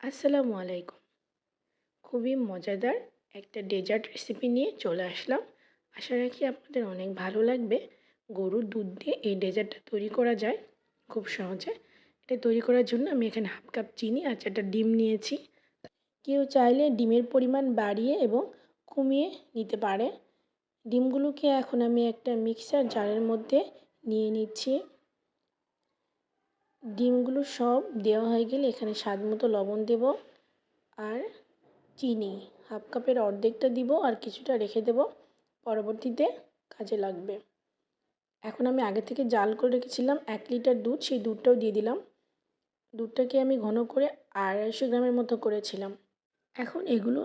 আসসালামু আলাইকুম। খুবই মজাদার একটা ডেজার্ট রেসিপি নিয়ে চলে আসলাম। আশা রাখি আপনাদের অনেক ভালো লাগবে। গরুর দুধ দিয়ে এই ডেজার্টটা তৈরি করা যায় খুব সহজে। এটা তৈরি করার জন্য আমি এখানে হাফ কাপ চিনি আর চারটা ডিম নিয়েছি। কেউ চাইলে ডিমের পরিমাণ বাড়িয়ে এবং কমিয়ে নিতে পারে। ডিমগুলোকে এখন আমি একটা মিক্সার জারের মধ্যে নিয়ে নিচ্ছি। ডিমগুলো সব দেওয়া হয়ে গেলে এখানে স্বাদ মতো লবণ দেব আর চিনি। হাফ কাপের অর্ধেকটা দিব আর কিছুটা রেখে দেব। পরবর্তীতে কাজে লাগবে। এখন আমি আগে থেকে জাল করে রেখেছিলাম এক লিটার দুধ, সেই দুধটাও দিয়ে দিলাম। দুধটাকে আমি ঘন করে আড়াইশো গ্রামের মতো করেছিলাম। এখন এগুলো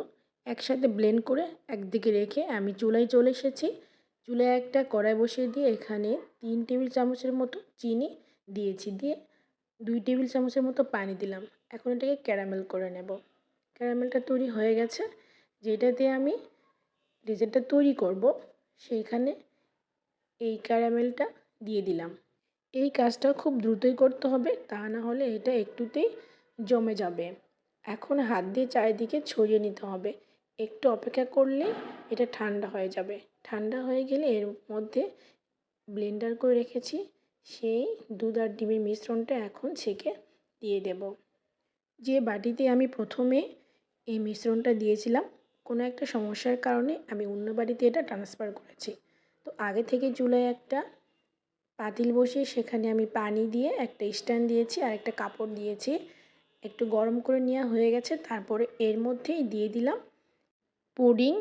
একসাথে ব্লেন্ড করে একদিকে রেখে আমি চুলায় চলে এসেছি। চুলায় একটা কড়াই বসিয়ে দিয়ে এখানে তিন টেবিল চামচের মতো চিনি দিয়েছি। দিয়ে দুই টেবিল চামচের মতো পানি দিলাম। এখন এটাকে ক্যারামেল করে নেব। ক্যারামেলটা তৈরি হয়ে গেছে। যেটা দিয়ে আমি ডেজার্টটা তৈরি করব, সেইখানে এই ক্যারামেলটা দিয়ে দিলাম। এই কাজটা খুব দ্রুতই করতে হবে, তা না হলে এটা একটুতেই জমে যাবে। এখন হাত দিয়ে চারিদিকে ছড়িয়ে নিতে হবে। একটু অপেক্ষা করলে এটা ঠান্ডা হয়ে যাবে। ঠান্ডা হয়ে গেলে এর মধ্যে ব্লেন্ডার করে রেখেছি। সেই দুধ আর ডিমের মিশ্রণটা এখন ছেঁকে দিয়ে দেব। যে বাটিতে আমি প্রথমে এই মিশ্রণটা দিয়েছিলাম, কোনো একটা সমস্যার কারণে আমি অন্য বাড়িতে এটা ট্রান্সফার করেছি। তো আগে থেকে চুলায় একটা পাতিল বসিয়ে সেখানে আমি পানি দিয়ে একটা স্ট্যান্ড দিয়েছি আর একটা কাপড় দিয়েছি। একটু গরম করে নেওয়া হয়ে গেছে, তারপরে এর মধ্যেই দিয়ে দিলাম পুডিং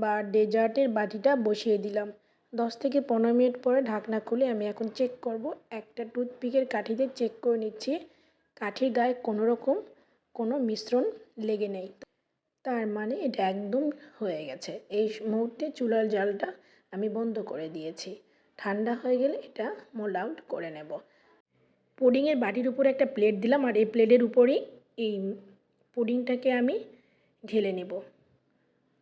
বা ডেজার্টের বাটিটা বসিয়ে দিলাম। দশ থেকে পনেরো মিনিট পরে ঢাকনা খুলে আমি এখন চেক করব। একটা টুথপিকের কাঠিতে চেক করে নিচ্ছি। কাঠির গায়ে কোনো রকম কোনো মিশ্রণ লেগে নেই। তার মানে এটা একদম হয়ে গেছে। এই মুহূর্তে চুলার জালটা আমি বন্ধ করে দিয়েছি। ঠান্ডা হয়ে গেলে এটা মোল আউট করে নেব। পুডিংয়ের বাটির উপরে একটা প্লেট দিলাম আর এই প্লেটের উপরেই এই পুডিংটাকে আমি ঢেলে নেব।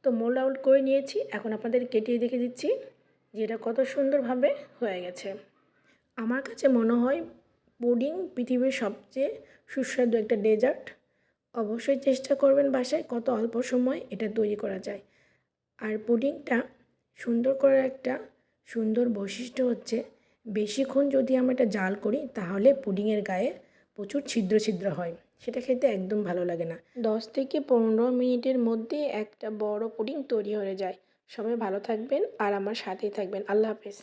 তো মোল আউট করে নিয়েছি। এখন আপনাদের কেটে দেখে দিচ্ছি। যে এটা কত সুন্দরভাবে হয়ে গেছে। আমার কাছে মনে হয় পুডিং পৃথিবীর সবচেয়ে সুস্বাদু একটা ডেজার্ট। অবশ্যই চেষ্টা করবেন বাসায় কত অল্প সময় এটা তৈরি করা যায়। আর পুডিংটা সুন্দর করার একটা সুন্দর বৈশিষ্ট্য হচ্ছে, বেশিক্ষণ যদি আমরা এটা জাল করি তাহলে পুডিংয়ের গায়ে প্রচুর ছিদ্র ছিদ্র হয়। সেটা খেতে একদম ভালো লাগে না। দশ থেকে পনেরো মিনিটের মধ্যে একটা বড় পুডিং তৈরি হয়ে যায়। সবাই ভালো থাকবেন আর আমার সাথেই থাকবেন। আল্লাহ হাফেজ।